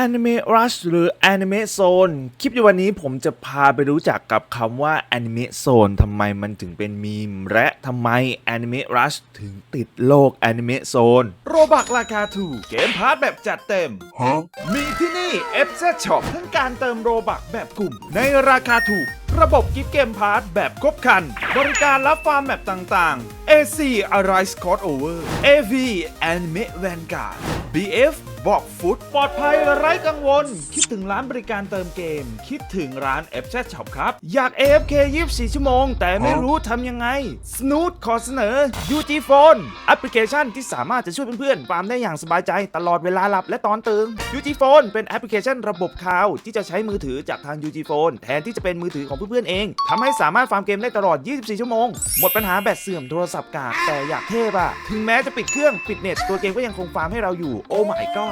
Anime Rush หรือ Anime Zone คลิปในวันนี้ผมจะพาไปรู้จักกับคำว่า Anime Zone ทำไมมันถึงเป็นมีม และทำไม Anime Rush ถึงติดโลก Anime Zone โรบักราคาถูกเกมพาร์ทแบบจัดเต็ม มีที่นี่ f z Shop ทั้งการเติมโรบักแบบกลุ่ม ในราคาถูก ระบบกิฟต์เกมพาร์ทแบบครบครัน บริการรับฟาร์มแบบต่างๆ AC Arise Crossover AV Anime Vanguard BF บอกฟุตปลอดภัยไร้กังวล คิดถึงร้านบริการเติมเกม คิดถึงร้าน f z Shop ครับ อยาก AFK 24 ชั่วโมง แต่ไม่รู้ทำยังไง Snoot ขอเสนอ UG Phone แอปพลิเคชันที่สามารถจะช่วยเพื่อนๆฟาร์มได้อย่างสบายใจตลอดเวลาหลับและตอนตื่น UG Phone เป็นแอปพลิเคชันระบบคลาวที่จะใช้มือถือจากทาง UG Phone แทนที่จะเป็นมือถือของเพื่อนๆเองทำให้สามารถฟาร์มเกมได้ตลอด 24 ชั่วโมง หมดปัญหาแบตเสื่อมโทรศัพท์กากแต่อยากเทพอะถึงแม้จะปิดเครื่องปิดเน็ตตัวเกมก็ยังคงฟาร์มให้เราอยู่โอ้ my god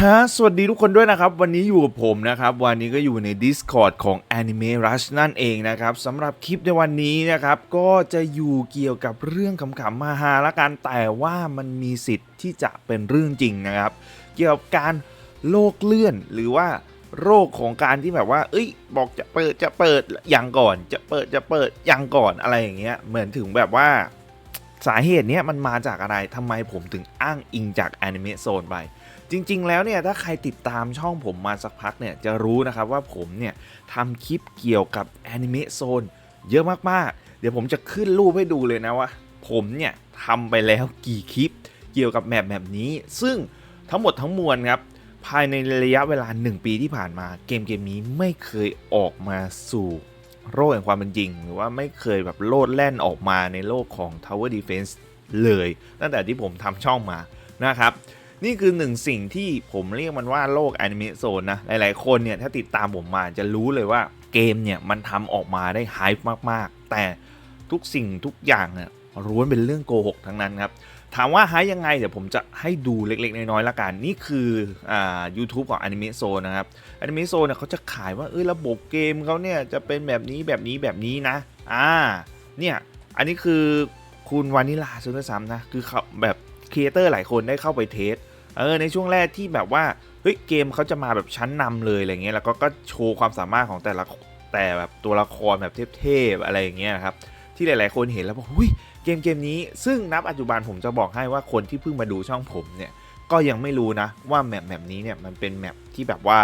ฮะสวัสดีทุกคนด้วยนะครับ วันนี้อยู่กับผมนะครับ วันนี้ก็อยู่ใน Discord ของ Anime Rush นั่นเองนะครับสำหรับคลิปในวันนี้นะครับ ก็จะอยู่เกี่ยวกับเรื่องขำๆมาฮาละกันแต่ว่ามันมีสิทธิ์ที่จะเป็นเรื่องจริงนะครับ เกี่ยวกับการโลกเลื่อนหรือว่าโรคของการที่แบบว่า เอ้ย บอกจะเปิดจะเปิดอย่างก่อน จะเปิดจะเปิดอย่างก่อนอะไรอย่างเงี้ยเหมือนถึงแบบว่าสาเหตุเนี้ยมันมาจากอะไรทำไมผมถึงอ้างอิงจาก Anime Zone ไป จริง ๆ แล้วเนี่ยถ้าใครติดตามช่องผมมาสักพักเนี่ยจะรู้นะครับว่าผมเนี่ยทำคลิปเกี่ยวกับ Anime Zone เยอะมากๆ เดี๋ยวผมจะขึ้นรูปให้ดูเลยนะว่า ผมเนี่ยทำไปแล้วกี่คลิปเกี่ยวกับแมปแบบนี้ ซึ่งทั้งหมดทั้งมวลครับภายในระยะเวลา 1 ปีที่ผ่านมาเกมเกมนี้ไม่เคยออกมาสู่โลกแห่งความเป็นจริง หรือว่าไม่เคยแบบโลดแล่นออกมาในโลกของ Tower Defense เลย ตั้งแต่ที่ผมทำช่องมานะครับ นี่คือหนึ่งสิ่งที่ผมเรียกมันว่าโลก Anime Zone นะ หลายๆ คนเนี่ย ถ้าติดตามผมมาจะรู้เลยว่าเกมเนี่ย มันทำออกมาได้ไฮป์มาก ๆ แต่ทุกสิ่งทุกอย่างเนี่ยล้วนเป็นเรื่องโกหกทั้งนั้นครับ ถามว่าไฮยังไง เดี๋ยวผมจะให้ดูเล็ก ๆ น้อยๆละกัน นี่คืออ่า u t u b e ของ Anime Zone นะครับอนิเม z โซนเนี่ยเขาจะขายว่าเอ้ยระบบเกมเขาเนี่ย จะเป็นแบบนี้แบบนี้แบบนี้นะ อ่า เนี่ย อันนี้คือคุณวานิลาซะด้วยซ้ำนะ คือเขาแบบครีเอเตอร์หลายคนได้เข้าไปเทส เออในช่วงแรกที่แบบว่าเฮ้ยเกมเขาจะมาแบบชั้นนำเลยอะไรเงี้ยแล้วก็ก็โชว์ความสามารถของแต่ละแต่แบบตัวละครแบบเทพๆอะไรอย่างเงี้ยนะครับที่หลาย ๆ คนเห็นแล้วบอกหุ้ยเกมเกมนี้ซึ่งนับปัจจุบันผมจะบอกให้ว่าคนที่เพิ่งมาดูช่องผมเนี่ยก็ยังไม่รู้นะว่าแมปแบบนี้เนี่ยมันเป็นแมปที่แบบว่า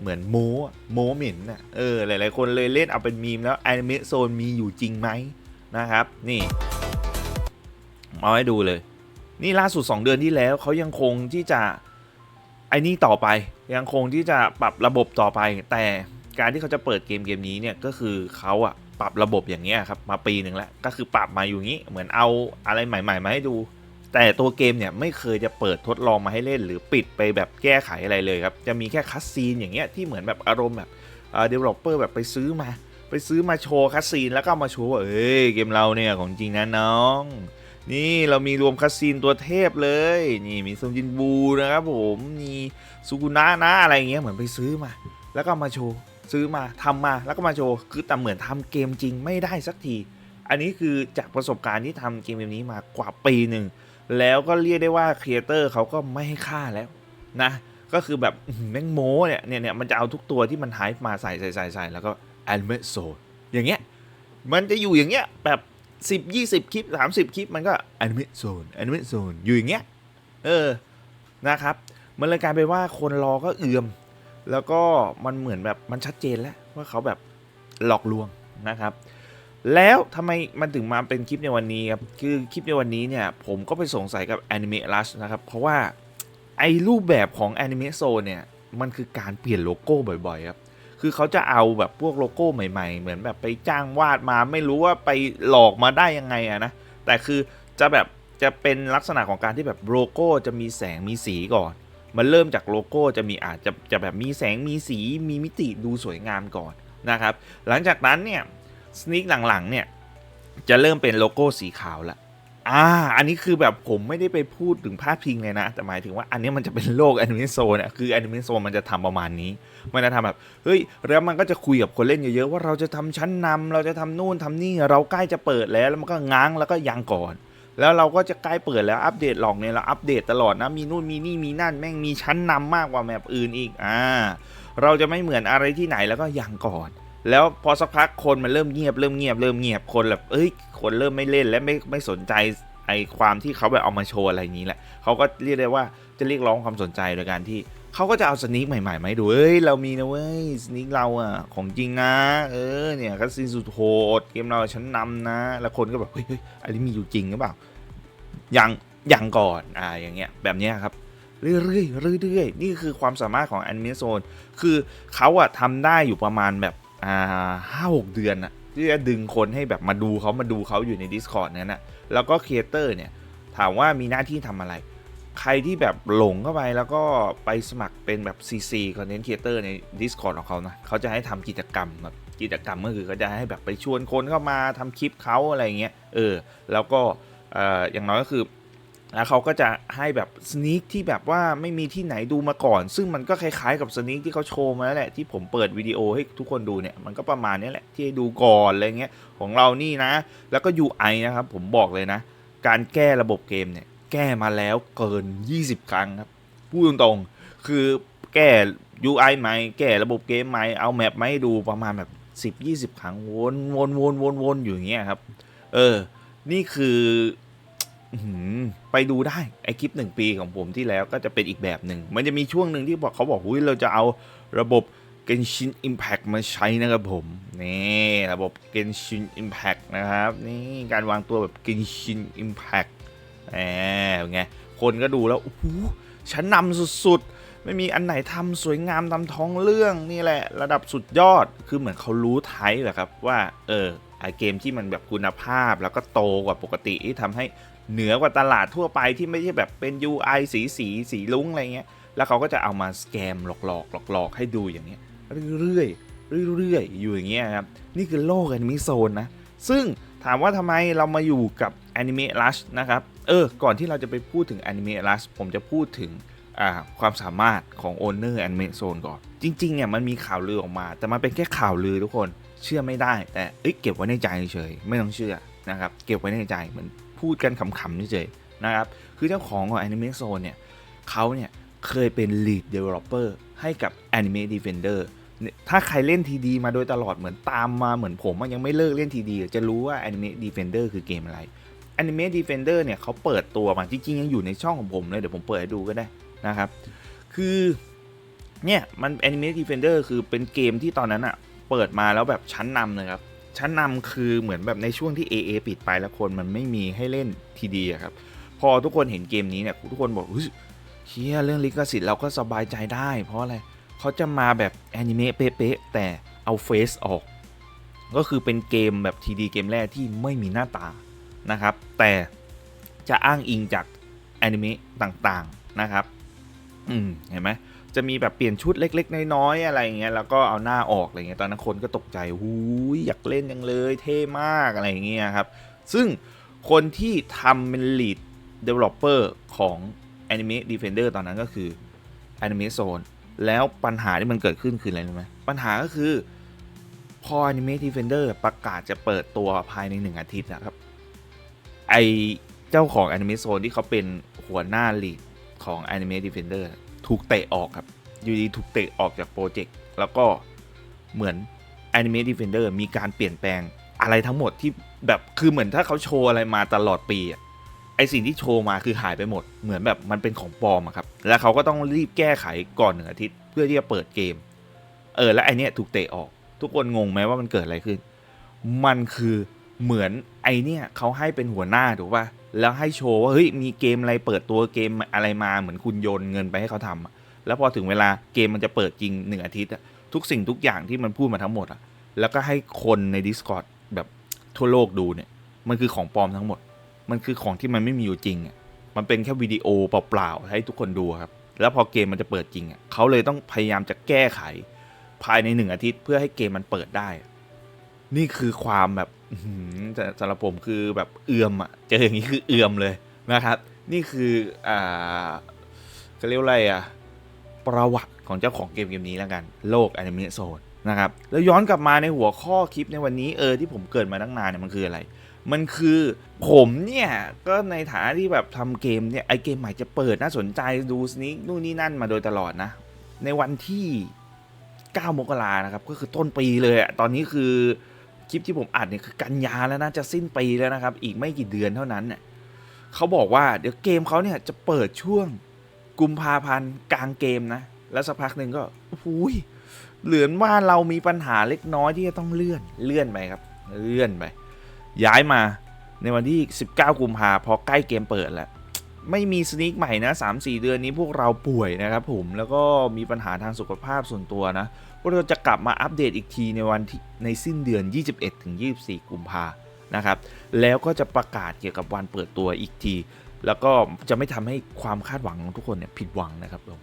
เหมือนโมโมหมิ่นน่ะเออหลาย ๆ คนเลยเล่นเอาเป็นมีมแล้วแอนิเม z โซนมีอยู่จริงไหมนะครับ นี่เอาให้ดูเลย นี่ล่าสุด 2 เดือนที่แล้วเขายังคงที่จะไอ้นี่ต่อไป ยังคงที่จะปรับระบบต่อไป แต่การที่เขาจะเปิดเกมเกมนี้เนี่ยก็คือเขาอะปรับระบบอย่างเงี้ยครับมาปีหนึ่งแล้วก็คือปรับมาอยู่งี้เหมือนเอาอะไรใหม่ๆมาให้ดู แต่ตัวเกมเนี่ยไม่เคยจะเปิดทดลองมาให้เล่น หรือปิดไปแบบแก้ไขอะไรเลยครับจะมีแค่คัสซีนอย่างเงี้ยที่เหมือนแบบอารมณ์แบบเดเวลลอปเปอร์แบบไปซื้อมา ไปซื้อมาโชว์คัสซีนแล้วก็มาโชว์ว่าเอ้ยเกมเราเนี่ยของจริงนะน้อง นี่เรามีรวมคัสซีนตัวเทพเลย นี่มีซงจินบูนะครับผมมีซูกุนะนะอะไรเงี้ยเหมือนไปซื้อมา แล้วก็มาโชว์ซื้อมาทำมาแล้วก็มาโชว์คือแต่เหมือนทำเกมจริงไม่ได้สักที อันนี้คือจากประสบการณ์ที่ทำเกมแบบนี้มากว่าปีหนึ่งแล้วก็เรียกได้ว่าครีเอเตอร์เขาก็ไม่ให้ค่าแล้วนะก็คือแบบแม่งโม้เนี่ยเนี่ยเนี่ยมันจะเอาทุกตัวที่มันไฮป์มาใส่ใส่ใส่ใส่แล้วก็แอนิเม z โซอย่างเงี้ยมันจะอยู่อย่างเงี้ยแบบ 10 20คลิป30คลิปมันก็แอนิเม z โซนแอนิเม z โซนอยู่อย่างเงี้ยเออนะครับ มันเลยกลายเป็นว่าคนรอก็เอือม แล้วก็มันเหมือนแบบมันชัดเจนแล้วว่าเขาแบบหลอกลวงนะครับ แล้วทำไมมันถึงมาเป็นคลิปในวันนี้ครับ คือคลิปในวันนี้เนี่ยผมก็ไปสงสัยกับ Anime Rush นะครับ เพราะว่าไอ้รูปแบบของ Anime Zone เนี่ย มันคือการเปลี่ยนโลโก้บ่อยๆครับ คือเขาจะเอาแบบพวกโลโก้ใหม่ ๆ เหมือนแบบไปจ้างวาดมาไม่รู้ว่าไปหลอกมาได้ยังไงอะนะ แต่คือจะแบบจะเป็นลักษณะของการที่แบบโลโก้จะมีแสงมีสีก่อน มันเริ่มจากโลโก้จะมีอาจจะจะแบบมีแสงมีสีมีมิติดูสวยงามก่อนนะครับ หลังจากนั้นเนี่ยสนิกหลังๆเนี่ยจะเริ่มเป็นโลโก้สีขาวละ อ่า อันนี้คือแบบผมไม่ได้ไปพูดถึงพาดพิงเลยนะ แต่หมายถึงว่าอันนี้มันจะเป็นโลกแอนิเมชันโซนอะคือแอนิเมชันโซนมันจะทำประมาณนี้ มันจะทำแบบ เฮ้ย แล้วมันก็จะคุยกับคนเล่นเยอะๆว่าเราจะทำชั้นนำเราจะทำนู่นทำนี่ เราใกล้จะเปิดแล้ว แล้วมันก็ง้างแล้วก็ยังก่อน แล้วเราก็จะใกล้เปิดแล้วอัปเดตหลอกเนี่ยเราอัปเดตตลอดนะ มีนู่นมีนี่มีนั่นแม่งมีชั้นนำมากกว่าแมปอื่นอีก อ่า เราจะไม่เหมือนอะไรที่ไหนแล้วก็ยังก่อน แล้วพอสักพักคนมันเริ่มเงียบเริ่มเงียบเริ่มเงียบคนแบบเอ้ย คนเริ่มไม่เล่นและไม่ไม่สนใจไอความที่เขาแบบเอามาโชว์อะไรอย่างนี้แหละเขาก็เรียกได้ว่าจะเรียกร้องความสนใจโดยการที่เขาก็จะเอาสนิคใหม่ๆมาให้ดูเอ้ยเรามีนะเว้ยสนิคเราอะของจริงนะ เออเนี่ยคัสซีนสุดโหดเกมเราชั้นนำนะ แล้วคนก็แบบเฮ้ยเฮ้ยอันนี้มีอยู่จริงหรือเปล่ายังยังก่อนอ่าอย่างเงี้ยแบบเนี้ยครับเรื่อยๆเรื่อยๆนี่คือความสามารถของแอนิเมโซนคือเขาอะทำได้อยู่ประมาณแบบ อ่าห้าหกเดือนอะที่จะดึงคนให้แบบมาดูเขามาดูเขาอยู่ใน Discord นั้นอะแล้วก็ครีเอเตอร์เนี่ย ถามว่ามีหน้าที่ทำอะไร ใครที่แบบหลงเข้าไปแล้วก็ไปสมัครเป็นแบบ CC Content Creator ใน Discord ของเขานะเขาจะให้ทำกิจกรรมแบบกิจกรรมก็คือเขาจะให้แบบไปชวนคนเข้ามาทำคลิปเขาอะไรเงี้ยเออแล้วก็เอ่ออย่างน้อยก็คือ แล้วเขาก็จะให้แบบสน a คที่แบบว่าไม่มีที่ไหนดูมาก่อน ซึ่งมันก็คล้ายๆกับสน a คที่เขาโชว์มาแล้วแหละที่ผมเปิดวิดีโอให้ทุกคนดูเนี่ยมันก็ประมาณนี้แหละที่ดูก่อนอะไรเงี้ยของเรานี่นะ แล้วก็ UI นะครับผมบอกเลยนะ การแก้ระบบเกมเนี่ยแก้มาแล้วเกิน 20 ครั้งครับพูดตรงๆคือแก้ UI ใหม่แก้ระบบเกมใหม่เอาแมปมาให้ดูประมาณแบบ 10-20 ครั้งวนวนวนวนวนอยู่อย่างเงี้ยครับเออนี่คือ ไปดูได้ไอคลิปหนึ่งปีของผมที่แล้วก็จะเป็นอีกแบบหนึ่ง มันจะมีช่วงหนึ่งที่บอกเขาบอกอุ้ยเราจะเอาระบบ Genshin Impact มาใช้นะครับผมนี่ระบบ Genshin Impact นะครับนี่การวางตัวแบบ Genshin Impact แหมไงคนก็ดูแล้วโอ้โหชั้นนำสุดๆ ไม่มีอันไหนทำสวยงามตามท้องเรื่องนี่แหละ ระดับสุดยอดคือเหมือนเขารู้ไทป์แหละครับว่าเออไอเกมที่มันแบบคุณภาพแล้วก็โตกว่าปกติที่ทำให้ เหนือกว่าตลาดทั่วไปที่ไม่ใช่แบบเป็น UI สีสีสีลุ้งอะไรเงี้ย แล้วเขาก็จะเอามาสแกมหลอกหลอกหลอกหลอกให้ดูอย่างเงี้ยเรื่อยเรื่อยอยู่อย่างเงี้ยครับ นี่คือโลกแอนิเมโซนนะ ซึ่งถามว่าทำไมเรามาอยู่กับ Anime Rush นะครับ เออ ก่อนที่เราจะไปพูดถึง Anime Rush ผมจะพูดถึงความสามารถของ Owner Anime Zone ก่อน จริงๆเนี่ยมันมีข่าวลือออกมา แต่มันเป็นแค่ข่าวลือทุกคนเชื่อไม่ได้ แต่เเก็บไว้ในใจเฉยไม่ต้องเชื่อนะครับ เก็บไว้ในใจเหมือน พูดกันขำๆเฉยๆนะครับ คือเจ้าของของ Anime Zone เนี่ยเขาเนี่ยเคยเป็น Lead Developer ให้กับ Anime Defender เนี่ยถ้าใครเล่นทีดีมาโดยตลอดเหมือนตามมาเหมือนผมยังไม่เลิกเล่นทีดีจะรู้ว่า Anime Defender คือเกมอะไร Anime Defender เนี่ยเขาเปิดตัวมาจริงๆยังอยู่ในช่องของผมเลยเดี๋ยวผมเปิดให้ดูก็ได้นะครับ คือเนี่ยมัน Anime Defender คือเป็นเกมที่ตอนนั้นอะเปิดมาแล้วแบบชั้นนำเลยครับ ชั้นนำคือเหมือนแบบในช่วงที่ AA ปิดไปแล้วคนมันไม่มีให้เล่นทีดีครับ พอทุกคนเห็นเกมนี้เนี่ยทุกคนบอกเฮ้ยเชียเรื่องลิขสิทธิ์เราก็สบายใจได้ เพราะอะไรเขาจะมาแบบแอนิเมะเป๊ะแต่เอาเฟซออก ก็คือเป็นเกมแบบทีดีเกมแรกที่ไม่มีหน้าตานะครับ แต่จะอ้างอิงจากแอนิเมะต่างๆนะครับ อืมเห็นไหม จะมีแบบเปลี่ยนชุดเล็ก ๆ น้อยๆอะไรอย่างเงี้ยแล้วก็เอาหน้าออกอะไรเงี้ยตอนนั้นคนก็ตกใจหูยอยากเล่นยังเลยเท่มากอะไรเงี้ยครับ ซึ่งคนที่ทำเป็น lead developer ของ Anime Defender ตอนนั้นก็คือ Anime Zone แล้วปัญหาที่มันเกิดขึ้นคืออะไรรู้ไหมปัญหาก็คือ พอ Anime Defender ประกาศจะเปิดตัวภายในหนึ่งอาทิตย์นะครับ ไอเจ้าของ Anime Zone ที่เขาเป็นหัวหน้าลีดของ Anime Defender ถูกเตะออกครับ อยู่ดีถูกเตะออกจากโปรเจกต์ แล้วก็เหมือน Anime Defender มีการเปลี่ยนแปลงอะไรทั้งหมดที่แบบคือเหมือนถ้าเขาโชว์อะไรมาตลอดปีอะไอสิ่งที่โชว์มาคือหายไปหมด เหมือนแบบมันเป็นของปลอมอะครับ แล้วเขาก็ต้องรีบแก้ไขก่อนหนึ่งอาทิตย์เพื่อที่จะเปิดเกม เออ แล้วไอเนี้ยถูกเตะออก ทุกคนงงไหมว่ามันเกิดอะไรขึ้น มันคือเหมือนไอเนี้ยเขาให้เป็นหัวหน้าถูกป่ะ แล้วให้โชว์ว่าเฮ้ยมีเกมอะไรเปิดตัวเกมอะไรมาเหมือนคุณโยนเงินไปให้เขาทำอะแล้วพอถึงเวลาเกมมันจะเปิดจริงหนึ่งอาทิตย์ทุกสิ่งทุกอย่างที่มันพูดมาทั้งหมดอะแล้วก็ให้คนใน Discord แบบทั่วโลกดูเนี่ย มันคือของปลอมทั้งหมด มันคือของที่มันไม่มีอยู่จริงอะมันเป็นแค่วิดีโอเปล่าๆให้ทุกคนดูครับ แล้วพอเกมมันจะเปิดจริงอะเขาเลยต้องพยายามจะแก้ไข ภายในหนึ่งอาทิตย์เพื่อให้เกมมันเปิดได้ นี่คือความแบบแต่สำหรับผมคือแบบเอือมอะเจออย่างนี้คือเอือมเลยนะครับ นี่คืออ่าเขาเรียกอะไรอะประวัติของเจ้าของเกมเกมนี้แล้วกัน โลกแอนิเมะโซนนะครับแล้วย้อนกลับมาในหัวข้อคลิปในวันนี้เออที่ผมเกิดมาตั้งนานเนี่ยมันคืออะไร มันคือผมเนี่ย ก็ในฐานะที่แบบทำเกมเนี่ยไอเกมใหม่จะเปิดน่าสนใจดูสนิกนู่นนี่นั่นมาโดยตลอดนะ ในวันที่ 9 มกรานะครับ ก็คือต้นปีเลยอะตอนนี้คือ คลิปที่ผมอัดเนี่ยคือกันยาแล้วนะจะสิ้นปีแล้วนะครับ อีกไม่กี่เดือนเท่านั้นเนี่ยเขาบอกว่าเดี๋ยวเกมเขาเนี่ยจะเปิดช่วงกุมภาพันธ์กลางเกมนะ แล้วสักพักหนึ่งก็อุ้ยเหลือนว่าเรามีปัญหาเล็กน้อยที่จะต้องเลื่อนเลื่อนไปครับ เลื่อนไปย้ายมาในวันที่ 19 กุมภาพอใกล้เกมเปิดแล้ว ไม่มีสนิกใหม่นะ 3-4 เดือนนี้พวกเราป่วยนะครับผมแล้วก็มีปัญหาทางสุขภาพส่วนตัวนะ วกเราจะกลับมาอัปเดตอีกทีในวันที่ในสิ้นเดือน 21-24 กุมภานะครับ แล้วก็จะประกาศเกี่ยวกับวันเปิดตัวอีกที แล้วก็จะไม่ทำให้ความคาดหวังของทุกคนเนี่ยผิดหวังนะครับผม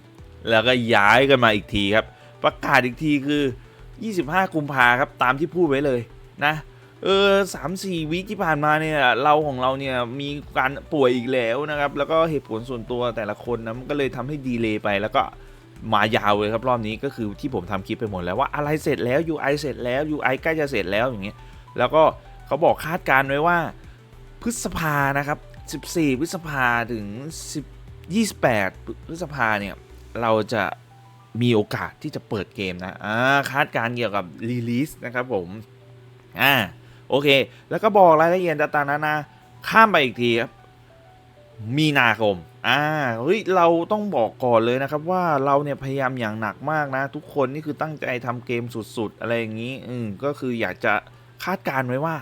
แล้วก็ย้ายกันมาอีกทีครับ ประกาศอีกทีคือ 25 กุมภาครับตามที่พูดไว้เลยนะเออสามสี่วิที่ผ่านมาเนี่ยเราของเราเนี่ยมีการป่วยอีกแล้วนะครับ แล้วก็เหตุผลส่วนตัวแต่ละคนนะมันก็เลยทำให้ดีเลย์ไปแล้วก็ มายาวเลยครับรอบนี้ก็คือที่ผมทำคลิปไปหมดแล้วว่าอะไรเสร็จแล้ว UI เสร็จแล้ว UI ใกล้จะเสร็จแล้วอย่างเงี้ยแล้วก็เขาบอกคาดการณ์ไว้ว่าพฤษภานะครับ 14 พฤษภาถึง 10 28 พฤษภาเนี่ยเราจะมีโอกาสที่จะเปิดเกมนะอ่าคาดการณ์เกี่ยวกับรีลิสนะครับผมอ่าโอเค แล้วก็บอกรายละเอียดต่างๆนานาข้ามไปอีกทีครับ มีนาคม อ่า เฮ้ย เราต้องบอกก่อนเลยนะครับว่าเราเนี่ยพยายามอย่างหนักมากนะ ทุกคนนี่คือตั้งใจทำเกมสุดๆ อะไรอย่างนี้ อืมก็คืออยากจะคาดการณ์ไว้ว่า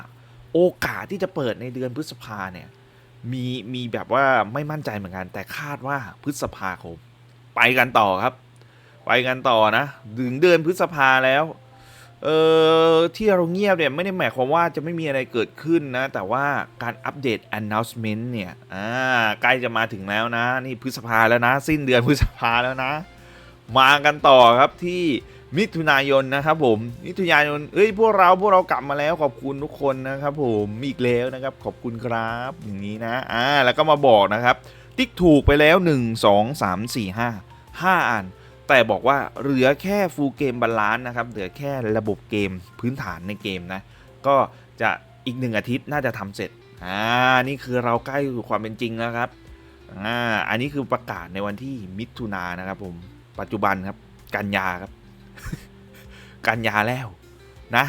โอกาสที่จะเปิดในเดือนพฤษภาเนี่ย มีมีแบบว่าไม่มั่นใจเหมือนกัน แต่คาดว่าพฤษภาคม ไปกันต่อครับ ไปกันต่อนะ ถึงเดือนพฤษภาแล้ว เออที่เราเงียบเนี่ยไม่ได้หมายความว่าจะไม่มีอะไรเกิดขึ้นนะ แต่ว่าการอัปเดต announcement เนี่ยอ่าใกล้จะมาถึงแล้วนะ นี่พฤษภาแล้วนะ สิ้นเดือนพฤษภาแล้วนะ มากันต่อครับที่มิถุนายนนะครับผมมิถุนายนเอ้ยพวกเราพวกเรากลับมาแล้วขอบคุณทุกคนนะครับผมอีกแล้วนะครับขอบคุณครับอย่างนี้นะอ่าแล้วก็มาบอกนะครับ ติ๊กถูกไปแล้ว 1 2 3 4 5 5อัน แต่บอกว่าเหลือแค่ฟูลเกมบาลานซ์นะครับ เหลือแค่ระบบเกมพื้นฐานในเกมนะ ก็จะอีกหนึ่งอาทิตย์น่าจะทำเสร็จ อ่า นี่คือเราใกล้สู่ความเป็นจริงแล้วครับ อ่า อันนี้คือประกาศในวันที่มิถุนายนนะครับผม ปัจจุบันครับ กันยาครับ กันยาแล้วนะ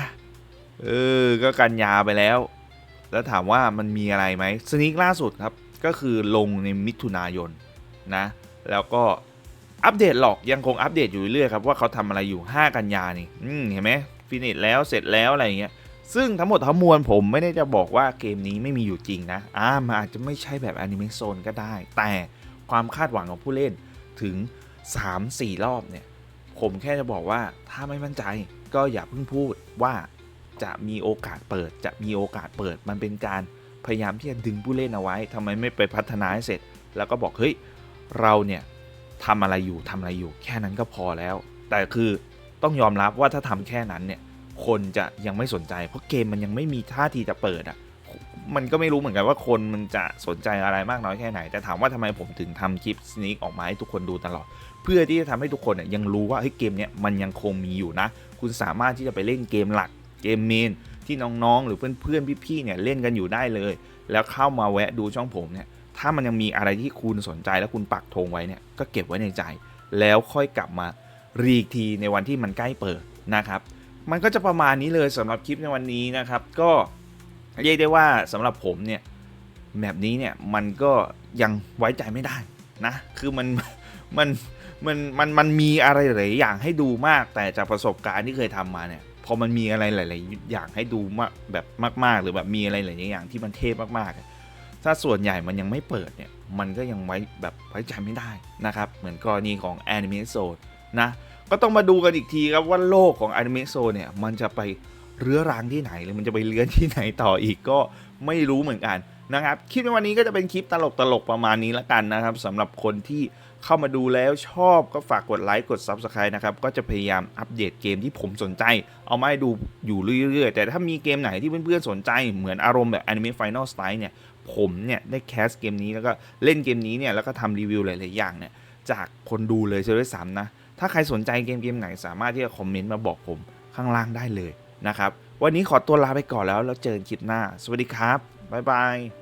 เออ ก็กันยาไปแล้ว แล้วถามว่ามันมีอะไรไหมสนิกล่าสุดครับ ก็คือลงในมิถุนายนนะ แล้วก็ อัปเดตหรอกยังคงอัปเดตอยู่เรื่อยครับว่าเขาทำอะไรอยู่ 5 กันยานี่อืมเห็นไหมฟินิชแล้วเสร็จแล้วอะไรอย่างเงี้ยซึ่งทั้งหมดทั้งมวลผมไม่ได้จะบอกว่าเกมนี้ไม่มีอยู่จริงนะอ่ามันอาจจะไม่ใช่แบบอนิเม z โซนก็ได้ แต่ความคาดหวังของผู้เล่นถึง 3-4 รอบเนี่ย ผมแค่จะบอกว่าถ้าไม่มั่นใจก็อย่าเพิ่งพูดว่าจะมีโอกาสเปิด จะมีโอกาสเปิด มันเป็นการพยายามที่จะดึงผู้เล่นเอาไว้ทำไมไม่ไปพัฒนาให้เสร็จ แล้วก็บอกเฮ้ยเราเนี่ย ทำอะไรอยู่ทำอะไรอยู่ แค่นั้นก็พอแล้ว แต่คือต้องยอมรับว่าถ้าทำแค่นั้นเนี่ยคนจะยังไม่สนใจ เพราะเกมมันยังไม่มีท่าทีจะเปิดอะมันก็ไม่รู้เหมือนกันว่าคนมันจะสนใจอะไรมากน้อยแค่ไหน แต่ถามว่าทำไมผมถึงทำคลิปสนิกออกมาให้ทุกคนดูตลอด เพื่อที่จะทำให้ทุกคนเนี่ยยังรู้ว่าเฮ้ยเกมเนี้ยมันยังคงมีอยู่นะ คุณสามารถที่จะไปเล่นเกมหลักเกมเมนที่น้องๆ หรือเพื่อนๆพี่ๆเนี่ยเล่นกันอยู่ได้เลย แล้วเข้ามาแวะดูช่องผมเนี่ย ถ้ามันยังมีอะไรที่คุณสนใจแล้วคุณปักธงไว้เนี่ยก็เก็บไว้ในใจ แล้วค่อยกลับมารีกทีในวันที่มันใกล้เปิดนะครับ มันก็จะประมาณนี้เลยสำหรับคลิปในวันนี้นะครับ ก็เรียกได้ว่าสำหรับผมเนี่ยแบบนี้เนี่ยมันก็ยังไว้ใจไม่ได้นะคือมันมันมันมันมันมีอะไรหลายอย่างให้ดูมาก แต่จากประสบการณ์ที่เคยทำมาเนี่ยพอมันมีอะไรหลาย ๆ อย่างให้ดูมากแบบมาก ๆ หรือแบบมีอะไรหลายอย่างที่มันเทพมากๆ ถ้าส่วนใหญ่มันยังไม่เปิดเนี่ย มันก็ยังไว้แบบไว้ใจไม่ได้นะครับ เหมือนกรณีของ Anime Zone นะ ก็ต้องมาดูกันอีกทีครับว่าโลกของ Anime Zone เนี่ย มันจะไปเรื้อรังที่ไหน หรือมันจะไปเลื้อนที่ไหนต่ออีกก็ไม่รู้เหมือนกันนะครับ คลิปในวันนี้ก็จะเป็นคลิปตลกๆประมาณนี้ละกันนะครับสำหรับคนที่เข้ามาดูแล้วชอบก็ฝากกดไลค์กด Subscribe นะครับ ก็จะพยายามอัปเดตเกมที่ผมสนใจ เอามาให้ดูอยู่เรื่อยๆ แต่ถ้ามีเกมไหนที่เพื่อนๆสนใจเหมือนอารมณ์แบบ Anime Final Style เนี่ย ผมเนี่ยได้แคสเกมนี้แล้วก็เล่นเกมนี้เนี่ยแล้วก็ทำรีวิวหลาย ๆ อย่างเนี่ยจากคนดูเลยเซอร์วิสามนะ ถ้าใครสนใจเกมเกมไหนสามารถที่จะคอมเมนต์มาบอกผมข้างล่างได้เลยนะครับ วันนี้ขอตัวลาไปก่อนแล้วแล้วเจอกันคลิปหน้า สวัสดีครับ บ๊ายบาย